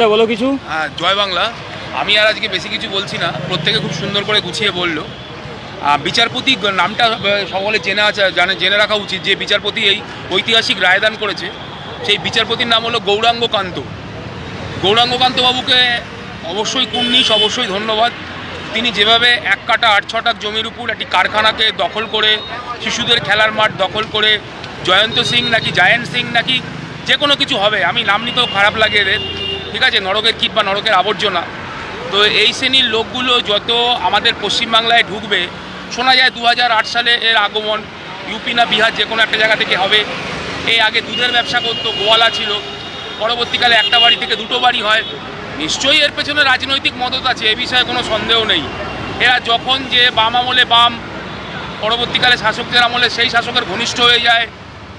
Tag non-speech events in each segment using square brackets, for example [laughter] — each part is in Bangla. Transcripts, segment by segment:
হ্যাঁ, বলো কিছু। হ্যাঁ জয় বাংলা। আমি আর আজকে বেশি কিছু বলছি না। প্রত্যেকে খুব সুন্দর করে গুছিয়ে বলল। বিচারপতি নামটা সকলে জেনে আছে জানে জেনে রাখা উচিত যে বিচারপতি এই ঐতিহাসিক রায়দান করেছে। সেই বিচারপতির নাম হলো গৌরাঙ্গ কান্ত। গৌরাঙ্গ কান্ত বাবুকে অবশ্যই কুর্নিশ অবশ্যই ধন্যবাদ। তিনি যেভাবে এক কাটা আট ছটাক জমির উপর একটি কারখানাকে দখল করে শিশুদের খেলার মাঠ দখল করে জয়ন্ত সিং নাকি জায়েন্ট সিং নাকি যে কোনো কিছু হবে। আমি নাম নিতেও খারাপ লাগে এদের। ঠিক আছে, নরকের কীট বা নরকের আবর্জনা। তো এই শ্রেণির লোকগুলো যত আমাদের পশ্চিমবাংলায় ঢুকবে, শোনা যায় দু হাজার আট সালে এর আগমন ইউপি না বিহার যে কোনো একটা জায়গা থেকে হবে। এই আগে দুধের ব্যবসা করতো, গোয়ালা ছিল। পরবর্তীকালে একটা বাড়ি থেকে দুটো বাড়ি হয়। নিশ্চয়ই এর পেছনে রাজনৈতিক মদত আছে, এ বিষয়ে কোনো সন্দেহ নেই। এরা যখন যে বাম আমলে বাম, পরবর্তীকালে শাসকদের আমলে সেই শাসকের ঘনিষ্ঠ হয়ে যায়।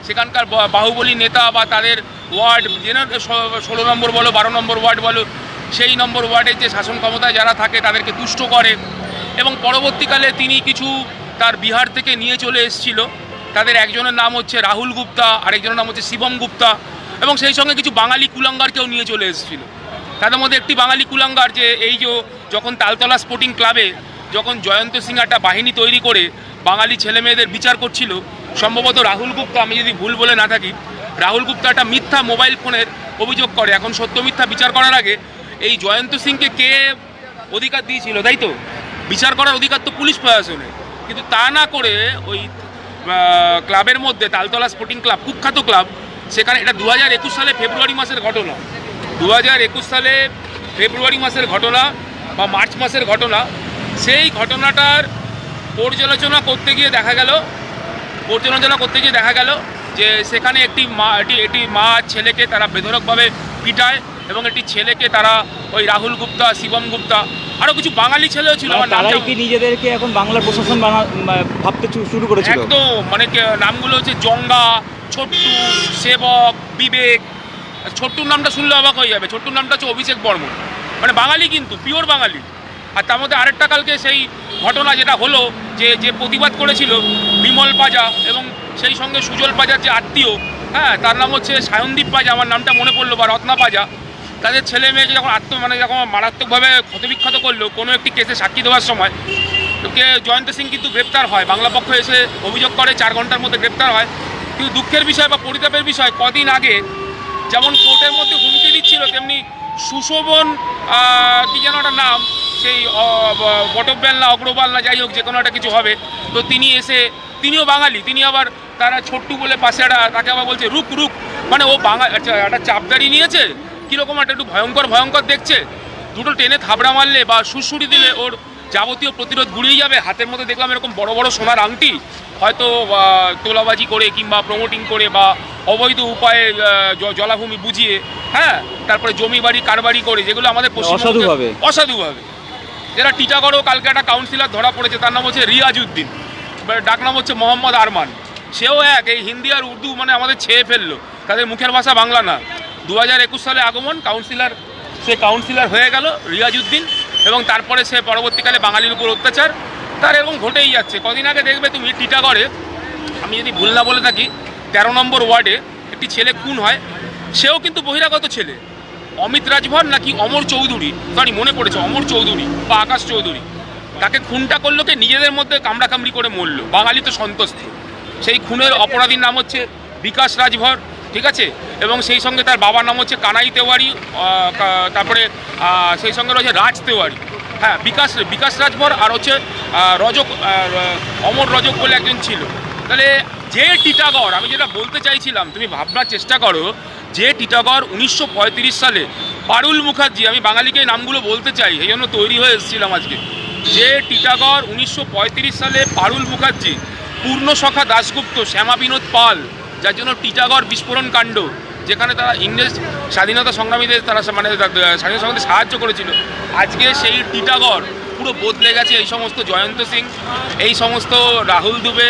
সেখানকার বাহুবলী নেতা বা তাদের ওয়ার্ড জেনে ষোলো নম্বর বলো, বারো নম্বর ওয়ার্ড বলো, সেই নম্বর ওয়ার্ডের যে শাসন ক্ষমতায় যারা থাকে তাদেরকে তুষ্ট করে। এবং পরবর্তীকালে তিনি কিছু তার বিহার থেকে নিয়ে চলে এসেছিল। তাদের একজনের নাম হচ্ছে রাহুল গুপ্তা, আরেকজনের নাম হচ্ছে শিবম গুপ্তা এবং সেই সঙ্গে কিছু বাঙালি কুলাঙ্গারকেও নিয়ে চলে এসেছিল। তাদের মধ্যে একটি বাঙালি কুলাঙ্গার যে, এই যে যখন তালতলা স্পোর্টিং ক্লাবে যখন জয়ন্ত সিং একটা বাহিনী তৈরি করে বাঙালি ছেলে মেয়েদের বিচার করছিল সম্ভবত রাহুল গুপ্তা, আমি যদি ভুল বলে না থাকি, রাহুল গুপ্তা একটা মিথ্যা মোবাইল ফোনের অভিযোগ করে। এখন সত্য মিথ্যা বিচার করার আগে এই জয়ন্ত সিংকে কে অধিকার দিয়েছিল, তাই তো? বিচার করার অধিকার তো পুলিশ প্রশাসনের কিন্তু তা না করে ওই ক্লাবের মধ্যে তালতলা স্পোর্টিং ক্লাব, কুখ্যাত ক্লাব, সেখানে এটা দু হাজার একুশ সালে ফেব্রুয়ারি মাসের ঘটনা। দু হাজার একুশ সালে ফেব্রুয়ারি মাসের ঘটনা বা মার্চ মাসের ঘটনা, সেই ঘটনাটার পর্যালোচনা করতে গিয়ে দেখা গেল পর্যালোচনা করতে গিয়ে দেখা গেল যে সেখানে একটি মা এটি একটি মা ছেলেকে তারা বেধরকভাবে পিটায় এবং একটি ছেলেকে তারা ওই রাহুল গুপ্তা শিবম গুপ্তা আরও কিছু বাঙালি ছেলেও ছিল আমার তারাই কি নিজেদের এখন বাংলার প্রশাসন ভাবতে শুরু করেছিল? একদম মানে নামগুলো হচ্ছে জঙ্গা ছোট্টু সেবক বিবেক ছোট্টুর নামটা শুনলে অবাক হয়ে যাবে ছোট্টুর নামটা হচ্ছে অভিষেক বর্মন। মানে বাঙালি কিন্তু পিওর বাঙালি। আর তার মধ্যে আরেকটা কালকে সেই ঘটনা যেটা হলো, যে যে প্রতিবাদ করেছিল বিমল পাজা এবং সেই সঙ্গে সুজল পাজার যে আত্মীয় হ্যাঁ তার নাম হচ্ছে সায়নদীপ পাজা, আমার নামটা মনে পড়ল বা রত্না পাজা। তাদের ছেলে মেয়েকে যখন আত্ম মানে যখন মারাত্মকভাবে ক্ষতবিক্ষত করল কোনো একটি কেসে সাক্ষী দেওয়ার সময় কে, জয়ন্ত সিং কিন্তু গ্রেপ্তার হয়। বাংলা পক্ষ এসে অভিযোগ করে চার ঘণ্টার মধ্যে গ্রেপ্তার হয়। কিন্তু দুঃখের বিষয় বা পরিতাপের বিষয়, কদিন আগে যেমন কোর্টের মধ্যে হুমকি দিচ্ছিল, তেমনি সুশোভন কি যেন একটা নাম সেই বটব্যাল না অগ্রবাল না যাই হোক যে কোনো একটা কিছু হবে। তো তিনি এসে তিনিও বাঙালি তিনি আবার তারা ছোট্টু বলে পাশে একটা তাকে আবার বলছে রুক রুক। মানে ও বাঙালি আচ্ছা, একটা চাপদারি নিয়েছে? কীরকম একটা একটু ভয়ঙ্কর ভয়ঙ্কর দেখছে? দুটো টেনে থাবড়া মারলে বা সুড়সুড়ি দিলে ওর যাবতীয় প্রতিরোধ গুড়িয়ে যাবে। হাতের মধ্যে দেখলাম এরকম বড় বড় সোনার আংটি। হয়তো তোলাবাজি করে কিংবা প্রমোটিং করে বা অবৈধ উপায়ে জলাভূমি বুঝিয়ে হ্যাঁ? তারপরে জমি বাড়ি কারবারি করে যেগুলো আমাদের অসাধুভাবে। অসাধুভাবে। যেটা টিটাগড়ও কালকে একটা কাউন্সিলর ধরা পড়েছে তার নাম হচ্ছে রিয়াজউদ্দিন। বা- ডাক নাম হচ্ছে মোহাম্মদ আরমান। সেও এক এই হিন্দি আর উর্দু মানে আমাদের ছেয়ে ফেলল। তাদের মুখের ভাষা বাংলা না। দু হাজার একুশ সালে আগমন কাউন্সিলর সে কাউন্সিলর হয়ে গেল রিয়াজউদ্দিন। এবং তারপরে সে পরবর্তীকালে বাঙালির উপর অত্যাচার, তার এরকম ঘটেই যাচ্ছে। কদিন আগে দেখবে তুমি টিটাগড়ে, আমি যদি ভুল না বলে থাকি, তেরো নম্বর ওয়ার্ডে একটি ছেলে খুন হয়। সেও কিন্তু বহিরাগত ছেলে। অমিত রাজভর নাকি অমর চৌধুরী? সরি মনে পড়েছে, অমর চৌধুরী বা আকাশ চৌধুরী। তাকে খুনটা করল কে? নিজেদের মধ্যে কামড়াকামড়ি করে মরলো। বাঙালি তো সন্তুষ্ট। সেই খুনের অপরাধীর নাম হচ্ছে বিকাশ রাজভর। ঠিক আছে? এবং সেই সঙ্গে তার বাবার নাম হচ্ছে কানাই তেওয়ারি তারপরে সেই সঙ্গে রয়েছে রাজ তেওয়ারি। হ্যাঁ বিকাশ বিকাশ রাজভর আর হচ্ছে রজক অমর রজক বলে একজন ছিল। তাহলে যে টিটাগড়, আমি যেটা বলতে চাইছিলাম, তুমি ভাবনার চেষ্টা করো, যে টিটাগড় উনিশশো পঁয়ত্রিশ সালে পারুল মুখার্জি, আমি বাঙালিকে নামগুলো বলতে চাই, এই জন্য তৈরি হয়ে এসেছিলাম আজকে। যে টিটাগড় উনিশশো পঁয়ত্রিশ সালে পারুল মুখার্জি পূর্ণসখা দাশগুপ্ত শ্যামা বিনোদ পাল যার জন্য টিটাগড় বিস্ফোরণ কাণ্ড, যেখানে তারা ইংরেজ স্বাধীনতা সংগ্রামীদের তারা মানে স্বাধীনতা সংগ্রামীদের সাহায্য করেছিল। আজকে সেই টিটাগড় পুরো বদলে গেছে এই সমস্ত জয়ন্ত সিং, এই সমস্ত রাহুল দুবে,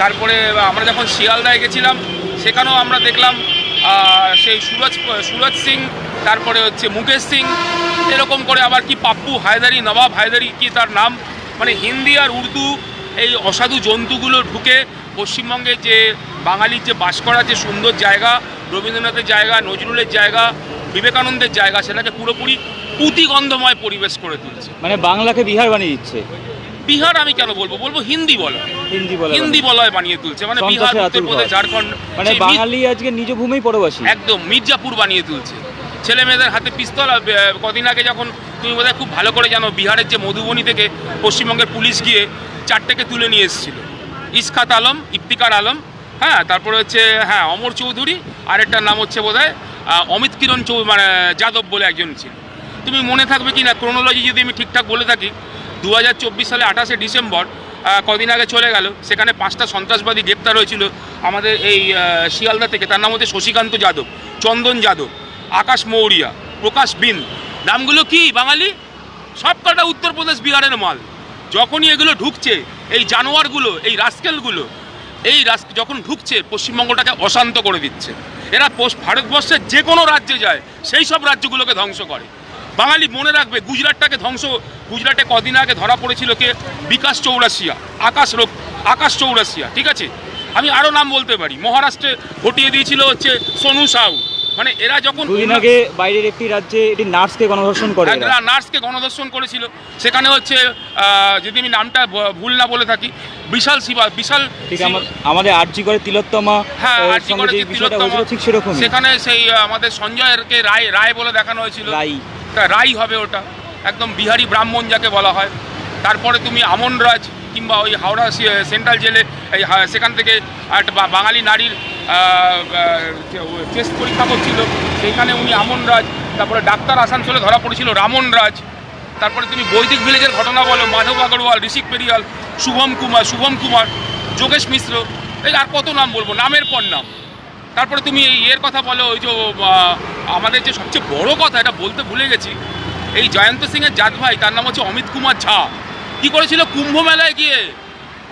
তারপরে আমরা যখন শিয়ালদায় গেছিলাম, সেখানেও আমরা দেখলাম সেই সুরজ সুরজ সিং, তারপরে হচ্ছে মুকেশ সিং, এরকম করে আবার কি পাপ্পু হায়দারি, নবাব হায়দারি কি তার নাম মানে হিন্দি আর উর্দু এই অসাধু জন্তুগুলো ঢুকে পশ্চিমবঙ্গে যে বাঙালির যে বাস করার যে সুন্দর জায়গা রবীন্দ্রনাথের জায়গা নজরুলের জায়গা বিবেকানন্দের জায়গা সেটাকে পুরোপুরি পুঁতিগন্ধময় পরিবেশ করে তুলছে। মানে বাংলাকে বিহার বানিয়ে দিচ্ছে? বিহার আমি কেন বলব? বলব হিন্দি বলা। হিন্দি বলা হিন্দি বলয় বানিয়ে তুলছে মানে বিহার উত্তরপ্রদেশ। ঝাড়খণ্ড মানে বাঙালি আজকে নিজ ভূমিই পরবাসী। একদম মির্জাপুর বানিয়ে তুলছে। ছেলে মেয়েদের হাতে পিস্তল কদিন আগে যখন তুমি বোধহয় খুব ভালো করে জানো বিহারের যে মধুবনী থেকে পশ্চিমবঙ্গের পুলিশ গিয়ে চারটেকে তুলে নিয়ে এসেছিল। ইসখাত আলম ইফতিকার আলম হ্যাঁ তারপরে হচ্ছে হ্যাঁ অমর চৌধুরী আরেকটার নাম হচ্ছে আহ, অমিত কিরণ চৌ মানে যাদব বলে একজন ছিল তুমি মনে থাকবে কি না ক্রোনোলজি যদি আমি ঠিকঠাক বলে থাকি দু হাজার চব্বিশ সালে আঠাশে ডিসেম্বর কদিন আগে চলে গেল সেখানে পাঁচটা সন্ত্রাসবাদী গ্রেপ্তার হয়েছিল আমাদের এই শিয়ালদা থেকে। তার নাম হচ্ছে শশীকান্ত যাদব চন্দন যাদব আকাশ মৌরিয়া প্রকাশ বিন নামগুলো কি বাঙালি? সব কটা উত্তরপ্রদেশ বিহারের মাল। যখনই এগুলো ঢুকছে এই জানোয়ারগুলো এই রাস্কেলগুলো এই যখন ঢুকছে, পশ্চিমবঙ্গটাকে অশান্ত করে দিচ্ছে। এরা ভারতবর্ষের যে কোনো রাজ্যে যায়, সেই সব রাজ্যগুলোকে ধ্বংস করে। বাঙালি মনে রাখবে, গুজরাটটাকে ধ্বংস, গুজরাটে কদিন আগে ধরা পড়েছিল কে? বিকাশ চৌরাশিয়া, আকাশ রোগ আকাশ চৌরাশিয়া, ঠিক আছে? আমি আরও নাম বলতে পারি। মহারাষ্ট্রে ঘটিয়ে দিয়েছিল হচ্ছে সোনু সাউ। মানে এরা যখন দুদিন আগে বাইরের একটি রাজ্যে একটি নার্সকে গণধর্ষণ করে এরা। নার্সকে গণদর্শন করেছিল। সেখানে হচ্ছে যদি আমি নামটা ভুল না বলে থাকি বিশাল শিবা বিশাল আমাদের আরজি করে তিলোত্তমা হ্যাঁ সঙ্গে করে তিলোত্তমা, ঠিক সেরকমই। সেখানে সেই আমাদের সঞ্জয়কে রায় রায় বলে দেখানো হয়েছিল। রাই রাই হবে ওটা। একদম বিহারি ব্রাহ্মণ যাকে বলা হয়। তারপরে তুমি আমন রাজ কিংবা ওই হাওড়া সেন্ট্রাল জেলে এই সেখান থেকে একটা বাঙালি নারীর টেস্ট পরীক্ষা করছিল সেইখানে উনি আমন রাজ তারপরে ডাক্তার আসানসোলে ধরা পড়েছিল রামন রাজ তারপরে তুমি বৈদিক ভিলেজের ঘটনা বলো, মাধব আগরওয়াল, ঋষিক পেরিয়াল, শুভম কুমার শুভম কুমার, যোগেশ মিশ্র, এই আর কত নাম বলব, নামের পর নাম। তারপরে তুমি এই এর কথা বলো, ওই যে আমাদের যে সবচেয়ে বড় কথা, এটা বলতে ভুলে গেছি, এই জয়ন্ত সিংয়ের জাত ভাই, তার নাম হচ্ছে অমিত কুমার ঝা। কি করেছিল? কুম্ভ মেলায় গিয়ে,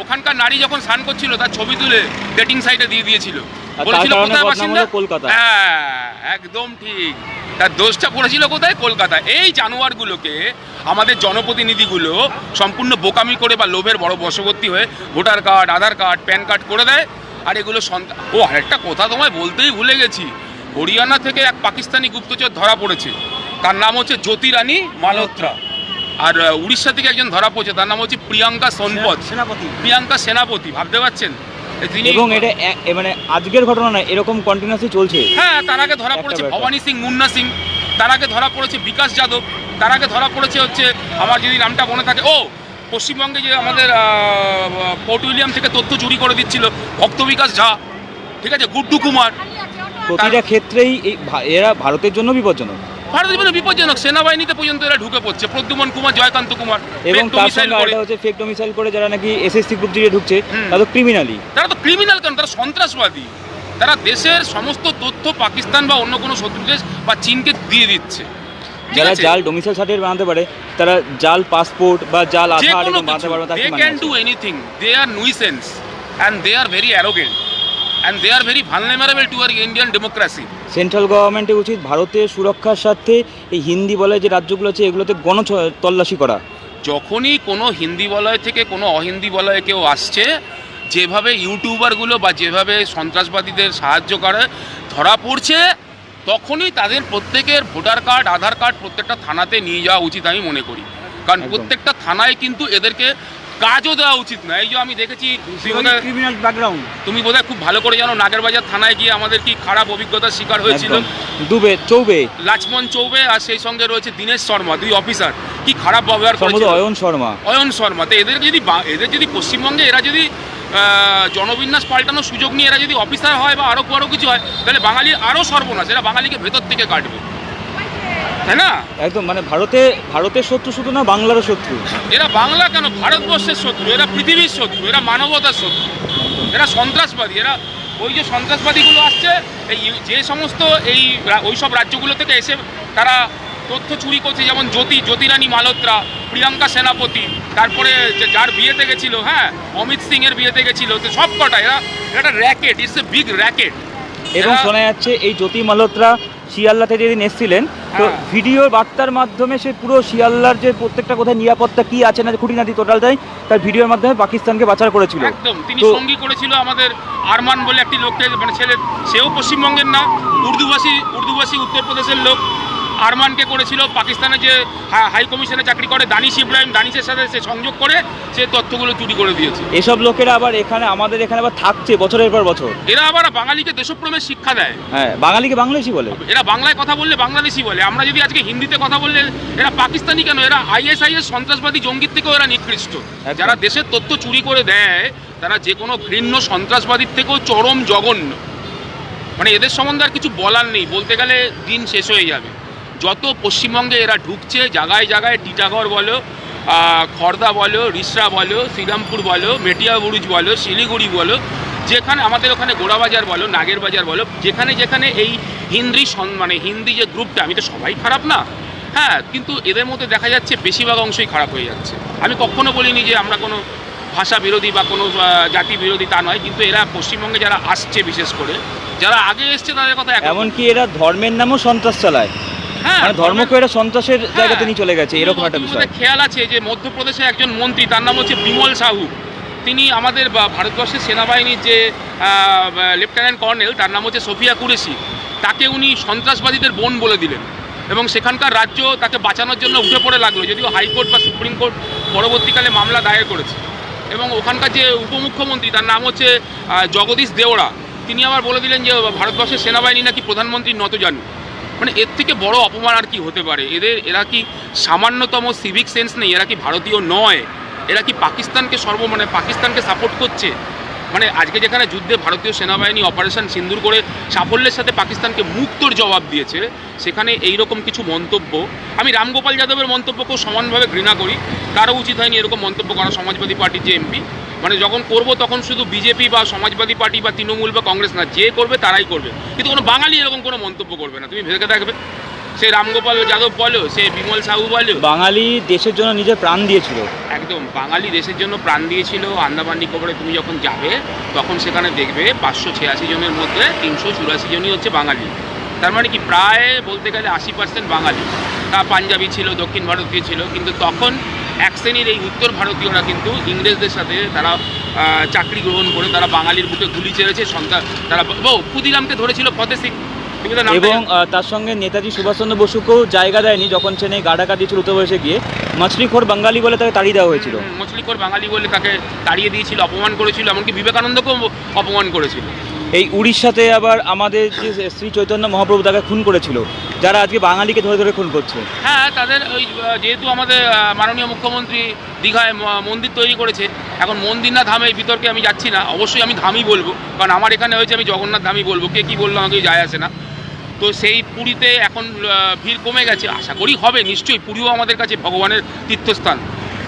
ওখানকার নারী যখন স্নান করছিল, তার ছবি তুলে ডেটিং সাইটে দিয়ে দিয়েছিল। বলেছিল কোথায় বাসিন্দা? কলকাতা। হ্যাঁ একদম ঠিক। তার দোষটা পড়েছিল কোথায়? কলকাতা এই জানোয়ারগুলোকে আমাদের জনপ্রতিনিধিগুলো সম্পূর্ণ বোকামি করে বা লোভের বড় বশবর্তী হয়ে voter card Aadhaar card PAN card করে দেয়। আর এগুলো সন্তান ও আরেকটা কথা তোমায় বলতেই ভুলে গেছি। হরিয়ানা থেকে এক পাকিস্তানি গুপ্তচর ধরা পড়েছে। তার নাম হচ্ছে জ্যোতি রানী মালহোত্রা। আর উড়িষ্যা থেকে একজন ধরা পড়েছে। তার নাম হচ্ছে প্রিয়াঙ্কা সোনপত সেনাপতি। প্রিয়াঙ্কা সেনাপতি ভাবতে পারছেন? এবং এটা মানে আজকের ঘটনা না এরকম কন্টিনিউসলি চলছে। হ্যাঁ তার আগে ধরা পড়েছে ভবানী সিং মুন্না সিং তার আগে ধরা পড়েছে বিকাশ যাদব তার আগে ধরা পড়েছে হচ্ছে আমার যদি নামটা মনে থাকে ও পশ্চিমবঙ্গে যে আমাদের পোর্ট উইলিয়াম থেকে তথ্য চুরি করে দিচ্ছিল ভক্ত বিকাশ ঝা ঠিক আছে গুড্ডু কুমার। প্রতিটা ক্ষেত্রেই এই ভা- এরা ভারতের জন্য বিপজ্জনক। ভারতের জন্য বিপজ্জনক সেনাবাহিনীতে পর্যন্ত এরা ঢুকে পড়ছে। প্রদ্যুমন কুমার জয়কান্ত কুমার এবং তার সঙ্গে করে। আরেকটা হচ্ছে ফেক ডোমিসাইল করে যারা নাকি এসএসসি গ্রুপ দিয়ে ঢুকছে তারা তো ক্রিমিনালি তারা তো ক্রিমিনাল কেন? তারা সন্ত্রাসবাদী। তারা দেশের সমস্ত তথ্য পাকিস্তান বা অন্য কোনো শত্রু দেশ বা চীনকে দিয়ে দিচ্ছে। যারা জাল ডোমিসাইল সার্টিফিকেট বানাতে পারে তারা জাল পাসপোর্ট বা জাল আধার বানাতে পারবে they can do anything they are nuisance and they are very arrogant and they are very vulnerable to our Indian democracy central গভর্নমেন্টের উচিত ভারতের সুরক্ষার স্বার্থে এই হিন্দি বলে যে রাজ্যগুলো আছে এগুলোতে গণ তল্লাশি করা। যখনই কোনো হিন্দি বলয় থেকে কোনো অহিন্দি বলয়ে কেউ আসছে যেভাবে ইউটিউবারগুলো বা যেভাবে সন্ত্রাসবাদীদের সাহায্য করে ধরা পড়ছে তখনই তাদের প্রত্যেকের ভোটার কার্ড আধার কার্ড প্রত্যেকটা থানাতে নিয়ে যাওয়া উচিত আমি মনে করি। কারণ। প্রত্যেকটা থানায় কিন্তু এদেরকে কাজও দেওয়া উচিত না। এই যে আমি দেখেছি ক্রিমিনাল ব্যাকগ্রাউন্ড তুমি বোধহয় খুব ভালো করে জানো নাগেরবাজার থানায় গিয়ে আমাদের কি খারাপ অভিজ্ঞতার শিকার হয়েছিল? দুবে চৌবে। লাক্ষ্মণ চৌবে আর সেই সঙ্গে রয়েছে দীনেশ শর্মা দুই অফিসার। কি খারাপ ব্যবহার করেছিল? অয়ন শর্মা। অয়ন শর্মা। তো এদের যদি এদের যদি পশ্চিমবঙ্গে এরা যদি জনবিন্যাস পাল্টানোর সুযোগ নিয়ে এরা যদি অফিসার হয় বা আরও বড় কিছু হয় তাহলে বাঙালি আরও সর্বনাশ। এরা বাঙালিকে ভেতর থেকে কাটবে। তাই না? একদম মানে ভারতে ভারতের শত্রু শুধু না বাংলারও শত্রু। এরা বাংলা কেন? ভারতবর্ষের শত্রু এরা পৃথিবীর শত্রু এরা মানবতার শত্রু। এরা সন্ত্রাসবাদী এরা ওই যে সন্ত্রাসবাদীগুলো আসছে এই যে সমস্ত এই ওই সব রাজ্যগুলো থেকে এসে তারা তথ্য চুরি করছে যেমন জ্যোতি জ্যোতিরানী মালহোত্রা প্রিয়াঙ্কা সেনাপতি তারপরে যার বিয়েতে গেছিল হ্যাঁ অমিত সিং এর বিয়েতে গেছিল তো সব কটা এরা এটা racket it's a big racket এবং শোনা যাচ্ছে এই জ্যোতি মালহোত্রা শিয়ালদা থেকে যেদিন এসেছিলেন তো হ্যাঁ। ভিডিও বার্তার মাধ্যমে সে পুরো শিয়াল্লার যে প্রত্যেকটা কোথায় নিরাপত্তা কি আছে না খুঁটিনাটি টোটালটাই তার ভিডিওর মাধ্যমে পাকিস্তানকে বাঁচার করেছিল একদম তিনি সঙ্গী করেছিল আমাদের আরমান বলে একটি লোককে মানে ছেলে সেও পশ্চিমবঙ্গের না উর্দুভাষী উর্দুভাষী উত্তরপ্রদেশের লোক আরমানকে করেছিল পাকিস্তানে যে হাই কমিশনে চাকরি করে দানিশ ইব্রাহিম দানিশের সাথে সে সংযোগ করে সে তথ্যগুলো চুরি করে দিয়েছে। এসব লোকেরা আবার এখানে আমাদের এখানে আবার থাকছে বছরের পর বছর। এরা আবার বাঙালিকে দেশপ্রেমের শিক্ষা দেয়। হ্যাঁ বাঙালিকে বাংলাদেশি বলে। এরা বাংলায় কথা বললে বাংলাদেশি বলে। আমরা যদি আজকে হিন্দিতে কথা বললে এরা পাকিস্তানি কেন? এরা আইএসআইএস সন্ত্রাসবাদী জঙ্গির থেকেও এরা নিকৃষ্ট। যারা দেশের তথ্য চুরি করে দেয় তারা যে কোনো ঘৃণ্য সন্ত্রাসবাদীর থেকেও চরম জঘন্য। মানে এদের সম্বন্ধে আর কিছু বলার নেই। বলতে গেলে দিন শেষ হয়ে যাবে। যত পশ্চিমবঙ্গে এরা ঢুকছে জায়গায় জায়গায় টিটাগড় বলো খর্দা বলো, রিসরা বলো, শ্রীরামপুর বলো, মেটিয়া বুরুজ বলো, শিলিগুড়ি বলো, যেখানে আমাদের ওখানে গোড়াবাজার বলো নাগের বাজার বলো, যেখানে যেখানে এই হিন্দি মানে হিন্দি যে গ্রুপটা, আমি তো সবাই খারাপ না। হ্যাঁ কিন্তু এদের মধ্যে দেখা যাচ্ছে বেশিরভাগ অংশই খারাপ হয়ে যাচ্ছে। আমি কখনো বলিনি যে আমরা কোনো ভাষা বিরোধী বা কোনো জাতি বিরোধী তা নয়, কিন্তু এরা পশ্চিমবঙ্গে যারা আসছে বিশেষ করে, যারা আগে এসছে তাদের কথা এমনকি এরা ধর্মের নামও সন্ত্রাস চালায়। মানে ধর্মকে এরা সন্ত্রাসের জায়গাতে নিয়ে চলে গেছে এরকম একটা বিষয়। খেয়াল আছে যে মধ্যপ্রদেশে একজন মন্ত্রী তার নাম হচ্ছে বিমল সাহু। তিনি আমাদের ভারতবর্ষের সেনাবাহিনীর যে লেফটেন্যান্ট কর্নেল তার নাম হচ্ছে সোফিয়া কুরেশি। তাকে উনি সন্ত্রাসবাদীদের বোন বলে দিলেন এবং সেখানকার রাজ্য তাকে বাঁচানোর জন্য উঠে পড়ে লাগল যদিও হাইকোর্ট বা সুপ্রিম কোর্ট পরবর্তীকালে মামলা দায়ের করেছে। এবং ওখানকার যে উপমুখ্যমন্ত্রী তার নাম হচ্ছে জগদীশ দেওড়া তিনি আবার বলে দিলেন যে ভারতবর্ষের সেনাবাহিনী নাকি প্রধানমন্ত্রীর নতজানু মানে এর থেকে বড় অপমান আর কি হতে পারে? এদের, এরা কি সামান্যতম সিভিক সেন্স নেই? এরা কি ভারতীয় নয়? এরা কি পাকিস্তানকে সর্ব মানে পাকিস্তানকে সাপোর্ট করছে? মানে আজকে যেখানে যুদ্ধে ভারতীয় সেনাবাহিনী অপারেশন সিন্দুর করে সাফল্যের সাথে পাকিস্তানকে মুক্তর জবাব দিয়েছে, সেখানে এই রকম কিছু মন্তব্য, আমি রামগোপাল যাদবের মন্তব্যকেও সমানভাবে ঘৃণা করি। তারও উচিত হয়নি এরকম মন্তব্য করা সমাজবাদী পার্টির যে এমপি মানে যখন করব তখন শুধু বিজেপি বা সমাজবাদী পার্টি বা তৃণমূল বা কংগ্রেস না যে করবে তারাই করবে। কিন্তু কোনো বাঙালি এরকম কোনো মন্তব্য করবে না। তুমি ভেবে থাকবে সে রামগোপাল যাদব বলো সে বিমল সাহু বলো বাঙালি দেশের জন্য নিজের প্রাণ দিয়েছিল। একদম বাঙালি দেশের জন্য প্রাণ দিয়েছিল। আন্দামান নিকোবরে তুমি যখন যাবে তখন সেখানে দেখবে পাঁচশো ছিয়াশি জনের মধ্যে তিনশো চুরাশি জনই হচ্ছে বাঙালি। তার মানে কি প্রায় বলতে গেলে আশি পার্সেন্ট বাঙালি। তা পাঞ্জাবি ছিল দক্ষিণ ভারতীয় ছিল। কিন্তু তখন এক শ্রেণির এই উত্তর ভারতীয়রা কিন্তু ইংরেজদের সাথে তারা চাকরি গ্রহণ করে তারা বাঙালির বুকে গুলি চেড়েছে সন্তান তারা ক্ষুদিরামকে ধরেছিল ফতে সিং এবং তার সঙ্গে নেতাজি সুভাষচন্দ্র বসুকেও জায়গা দেয়নি যখন নেই গাডাকা দিয়েছিল উত্তর প্রদেশে গিয়ে। মাছলিখোর বাঙালি বলে তাকে তাড়িয়ে দেওয়া হয়েছিল। হুম, মছলিকর বাঙালি বলে তাকে তাড়িয়ে দিয়েছিল অপমান করেছিল এমনকি বিবেকানন্দকেও অপমান করেছিল। এই উড়িষ্যাতে আবার আমাদের যে শ্রী চৈতন্য মহাপ্রভু তাকে খুন করেছিল, যারা আজকে বাঙালিকে ধরে ধরে খুন করছে। হ্যাঁ তাদের ওই যেহেতু আমাদের মাননীয় মুখ্যমন্ত্রী দীঘায় মন্দির তৈরি করেছে, এখন মন্দির না ধামে বিতর্কে আমি যাচ্ছি না, অবশ্যই আমি ধামই বলব, কারণ আমার এখানে হয়েছে আমি জগন্নাথ ধামই বলব, কে কী বলল আমাকে যায় আসে না। তো সেই পুরীতে এখন ভিড় কমে গেছে, আশা করি হবে, নিশ্চয়ই পুরীও আমাদের কাছে ভগবানের তীর্থস্থান।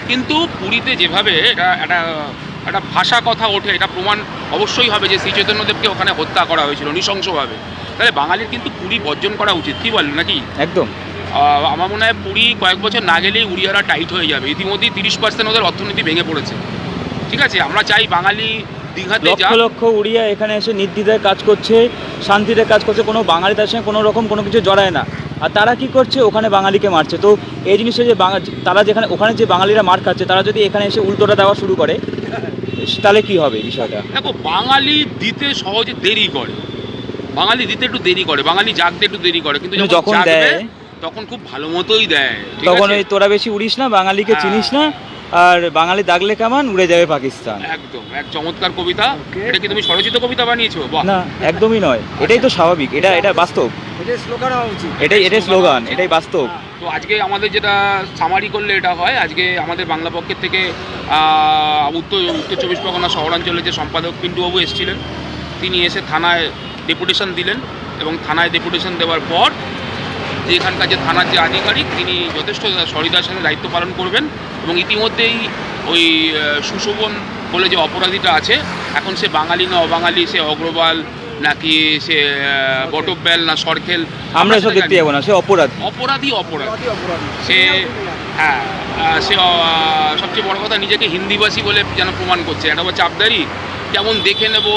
কিন্তু পুরীতে যেভাবে এটা, একটা একটা ভাষা কথা ওঠে এটা প্রমাণ অবশ্যই হবে যে শ্রী চৈতন্যদেবকে ওখানে হত্যা করা হয়েছিল নৃশংসভাবে। তাহলে বাঙালির কিন্তু পুরী বর্জন করা উচিত কী বলেন নাকি? একদম। আমার মনে হয় পুরী কয়েক বছর না গেলেই উড়িয়ারা টাইট হয়ে যাবে। ইতিমধ্যেই তিরিশ পার্সেন্ট ওদের অর্থনীতি ভেঙে পড়েছে। ঠিক আছে আমরা চাই বাঙালি দীঘাতে লক্ষ লক্ষ উড়িয়া এখানে এসে নির্দ্বিধায় কাজ করছে শান্তিতে কাজ করছে কোনো বাঙালি তার সঙ্গে কোনো রকম কোনো কিছু জড়ায় না। আর তারা কি করছে? ওখানে বাঙালিকে মারছে। তো এই জিনিসটা যে তারা যেখানে ওখানে যে বাঙালিরা মার খাচ্ছে তারা যদি এখানে এসে উল্টোটা দেওয়া শুরু করে [laughs] তাহলে কি হবে বিষয়টা? দেখো বাঙালি দিতে সহজে দেরি করে। বাঙালি দিতে একটু দেরি করে বাঙালি জাগতে একটু দেরি করে কিন্তু যখন দেয়, তখন খুব ভালো মতোই দেয় তখন ওই তোরা বেশি উড়িস না বাঙালিকে হ্যাঁ। চিনিস না আর বাঙালি দাগলে কামান উড়ে যাবে পাকিস্তান। একদম এক চমৎকার কবিতা। এটা কি তুমি স্বরচিত কবিতা বানিয়েছো? না একদমই নয়। এটাই তো স্বাভাবিক এটা এটা বাস্তব। এটাই স্লোগান হওয়া উচিত। এটাই এটাই স্লোগান এটাই বাস্তব। তো আজকে আমাদের যেটা সামারি করলে এটা হয়, আজকে আমাদের বাংলা পক্ষের থেকে উত্তর উত্তর চব্বিশ পরগনা শহরাঞ্চলের যে সম্পাদক পিন্টুবাবু এসেছিলেন, তিনি এসে থানায় ডেপুটেশন দিলেন এবং থানায় ডেপুটেশন দেওয়ার পর যে এখানকার যে থানার যে আধিকারিক, তিনি যথেষ্ট সরিদার সাথে দায়িত্ব পালন করবেন এবং ইতিমধ্যেই ওই সুশোভন বলে যে অপরাধীটা আছে, এখন সে বাঙালি না, অবাঙালি, সে অগ্রবাল নাকি সে বটব্যাল না সরখেল? আমরা সব সেটা দেখতে। যাব না সে অপরাধ। অপরাধী অপরাধ। সে হ্যাঁ সে সবচেয়ে বড় কথা নিজেকে হিন্দিভাষী বলে যেন প্রমাণ করছে। এটা হচ্ছে চাপদারি কেমন দেখে নেব।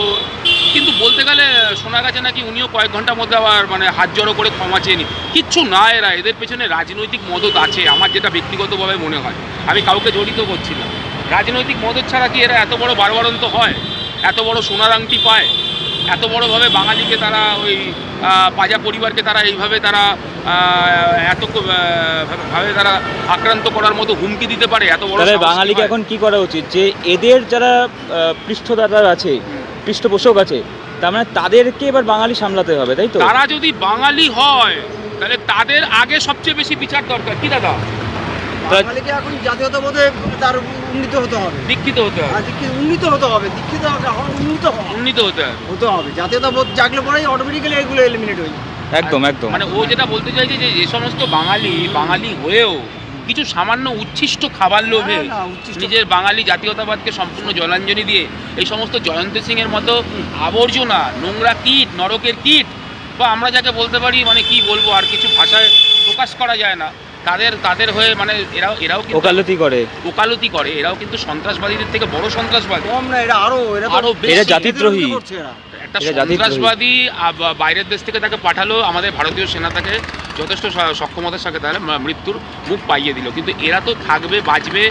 কিন্তু বলতে গেলে শোনা গেছে নাকি উনিও কয়েক ঘণ্টার মধ্যে আবার মানে হাত জড়ো করে ক্ষমা চেয়ে নি কিচ্ছু না এরা এদের পেছনে রাজনৈতিক মদত আছে আমার যেটা ব্যক্তিগতভাবে মনে হয়। আমি কাউকে জড়িত করছি না। রাজনৈতিক মদত ছাড়া কি এরা এত বড় বারবারন্ত হয়? এত বড় সোনার আংটি পায়? এত বড়ভাবে বাঙালিকে তারা ওই পাজা পরিবারকে তারা এইভাবে তারা এত ভাবে তারা আক্রান্ত করার মতো হুমকি দিতে পারে এত বড় বাঙালিকে এখন কি করা উচিত? যে এদের যারা আহ, পৃষ্ঠদাতা আছে পৃষ্ঠপোষক আছে তার মানে তাদেরকে এবার বাঙালি সামলাতে হবে তাই তো? তারা যদি বাঙালি হয় তাহলে তাদের আগে সবচেয়ে বেশি বিচার দরকার। কি দাদা? বাঙালিকে এখন জাতীয়তাবোধে তার উন্নীত হতে হবে। দীক্ষিত হতে হবে। আর দীক্ষিত উন্নীত হতে হবে। দীক্ষিত উন্নীত উন্নীত হতে হবে। হতে হবে। জাতীয়তাবোধ জাগলে পরেই অটোমেটিক্যালি এগুলো এলিমিনেট হয়ে যাবে। একদম একদম। মানে ও যেটা বলতে চাইছে যে যে সমস্ত বাঙালি বাঙালি হয়েও কিছু সামান্য উচ্ছিষ্ট খাবার লোভে নিজের বাঙালি জাতীয়তাবাদকে সম্পূর্ণ জলাঞ্জলি দিয়ে এই সমস্ত জয়ন্ত সিং এর মতো আবর্জনা নোংরা কীট নরকের কীট বা আমরা যাকে বলতে পারি মানে কি বলব আর কিছু ভাষায় প্রকাশ করা যায় না। তাদের তাদের হয়ে মানে এরাও এরাও কিন্তু ওকালতি করে। ওকালতি করে। এরাও কিন্তু সন্ত্রাসবাদীদের থেকে বড় সন্ত্রাসবাদী। কম না এটা আরও এরা আরও এরা জাতিদ্রোহী। এরা। একটা সন্ত্রাসবাদী বাইরের দেশ থেকে তাকে পাঠালো আমাদের ভারতীয় সেনা তাকে যথেষ্ট সক্ষমতার সাথে তাহলে মৃত্যুর মুখ পাইয়ে দিল। কিন্তু এরা তো থাকবে বাঁচবে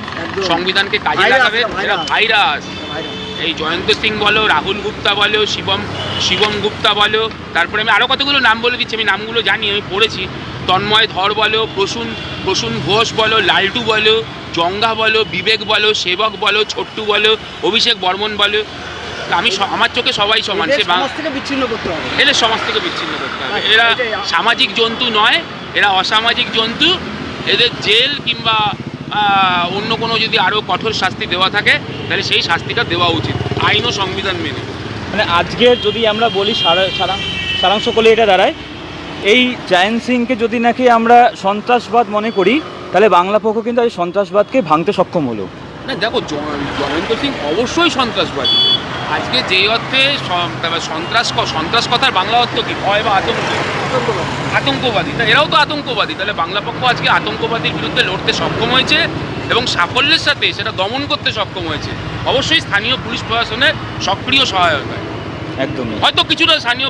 সংবিধানকে কাজে লাগাবে এরা ভাইরাস। ভাইরাস। এই জয়ন্ত সিং বলো রাহুল গুপ্তা বলো শিবম শিবম গুপ্তা বলো তারপরে আমি আরও কতগুলো নাম বলে দিচ্ছি আমি নামগুলো জানি আমি পড়েছি। তন্ময় ধর বলো প্রসূন প্রসূন ঘোষ বলো লালটু বলো জঙ্গা বলো বিবেক বলো সেবক বলো ছোট্টু বলো অভিষেক বর্মন বলো। আমি আমার চোখে সবাই সমান সে বিচ্ছিন্ন করতে হবে। এদের সমাজ থেকে বিচ্ছিন্ন করতে হবে। আচ্ছা, এরা সামাজিক জন্তু নয় এরা অসামাজিক জন্তু। এদের জেল কিংবা অন্য কোনো যদি আরও কঠোর শাস্তি দেওয়া থাকে তাহলে সেই শাস্তিটা দেওয়া উচিত আইন ও সংবিধান মেনে। মানে আজকের যদি আমরা বলি সারা- সারাং- সারাংশ করলে এটা দাঁড়ায় এই জায়ন সিংকে যদি নাকি আমরা সন্ত্রাসবাদ মনে করি, তাহলে বাংলা পক্ষ কিন্তু এই সন্ত্রাসবাদকে ভাঙতে সক্ষম হলো। না, দেখো জয়ন্ত সিং অবশ্যই সন্ত্রাসবাদী। আজকে যে অর্থে সন্ত্রাস সন্ত্রাস কথার বাংলা অর্থ কি? ভয় বা আতঙ্ক। আতঙ্কবাদী। তা এরাও তো আতঙ্কবাদী। তাহলে বাংলা পক্ষ আজকে আতঙ্কবাদীর বিরুদ্ধে লড়তে সক্ষম হয়েছে এবং সাফল্যের সাথে সেটা দমন করতে সক্ষম হয়েছে। অবশ্যই স্থানীয় পুলিশ প্রশাসনের সক্রিয় সহায়তায় একদমই। হয়তো কিছুটা স্থানীয়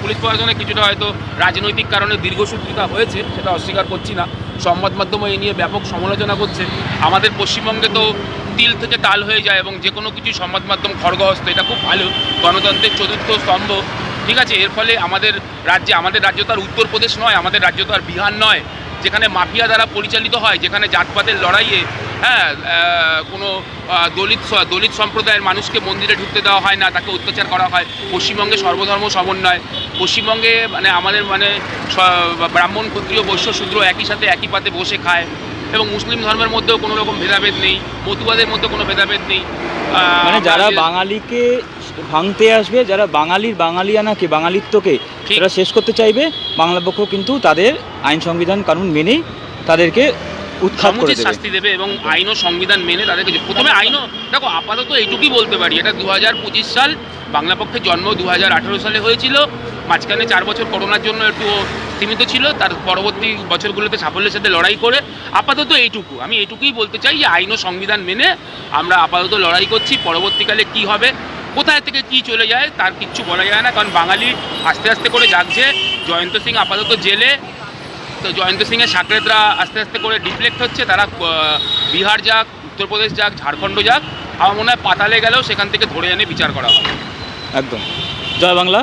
পুলিশ প্রশাসনে কিছুটা হয়তো রাজনৈতিক কারণে দীর্ঘসূত্রিতা হয়েছে, সেটা অস্বীকার করছি না। সংবাদ মাধ্যমে এই নিয়ে ব্যাপক সমালোচনা করছে। আমাদের পশ্চিমবঙ্গে তো তিল থেকে তাল হয়ে যায় এবং যে কোনো কিছু সংবাদ মাধ্যম খড়গহস্ত, এটা খুব ভালো। গণতন্ত্রের চতুর্থ স্তম্ভ, ঠিক আছে? এর ফলে আমাদের রাজ্যে, আমাদের রাজ্য তো আর উত্তরপ্রদেশ নয়, আমাদের রাজ্য তো আর বিহার নয়। যেখানে মাফিয়া দ্বারা পরিচালিত হয়, যেখানে জাতপাতের লড়াইয়ে হ্যাঁ কোনো দলিত দলিত সম্প্রদায়ের মানুষকে মন্দিরে ঢুকতে দেওয়া হয় না, তাকে অত্যাচার করা হয়। পশ্চিমবঙ্গে সর্বধর্ম সমন্বয়। পশ্চিমবঙ্গে মানে আমাদের মানে ব্রাহ্মণ, ক্ষত্রিয়, বৈশ্য, শূদ্র একই সাথে একই পাতে বসে খায় এবং মুসলিম ধর্মের মধ্যেও কোনো রকম ভেদাভেদ নেই মতুবাদের মধ্যে কোনো ভেদাভেদ নেই। মানে যারা বাঙালিকে ভাঙতে আসবে যারা বাঙালির বাঙালিয়ানাকে বাঙালিত্বকে। তারা শেষ করতে চাইবে বাংলা পক্ষ কিন্তু তাদের আইন সংবিধান কানুন মেনেই তাদেরকে উৎখাত করে দেবে। শাস্তি দেবে এবং আইন ও সংবিধান মেনে তাদেরকে প্রথমে আইনও দেখো আপাতত এইটুকুই বলতে পারি। এটা দু হাজার পঁচিশ সাল বাংলা পক্ষের জন্ম দু হাজার আঠেরো সালে হয়েছিল। মাঝখানে চার বছর করোনার জন্য একটু সীমিত ছিল, তার পরবর্তী বছরগুলোতে সাফল্যের সাথে লড়াই করে আপাতত এইটুকু। আমি এইটুকুই বলতে চাই যে আইন ও সংবিধান মেনে আমরা আপাতত লড়াই করছি, পরবর্তীকালে কি হবে, কোথায় থেকে কি চলে যায় তার কিচ্ছু বলা যায় না, কারণ বাঙালি আস্তে আস্তে করে জাগছে। জয়ন্ত সিং আপাতত জেলে। তো জয়ন্ত সিংয়ের সাকরেতরা আস্তে আস্তে করে ডিফ্লেক্ট হচ্ছে, তারা বিহার যাক, উত্তরপ্রদেশ যাক, ঝাড়খণ্ড যাক, আমার মনে হয় পাতালে গেলেও সেখান থেকে ধরে এনে বিচার করা হবে। একদম। জয় বাংলা।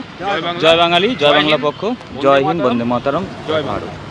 জয় বাঙালি জয় বাংলা পক্ষ। জয় হিন্দ বন্দে মাতারম। জয় ভারত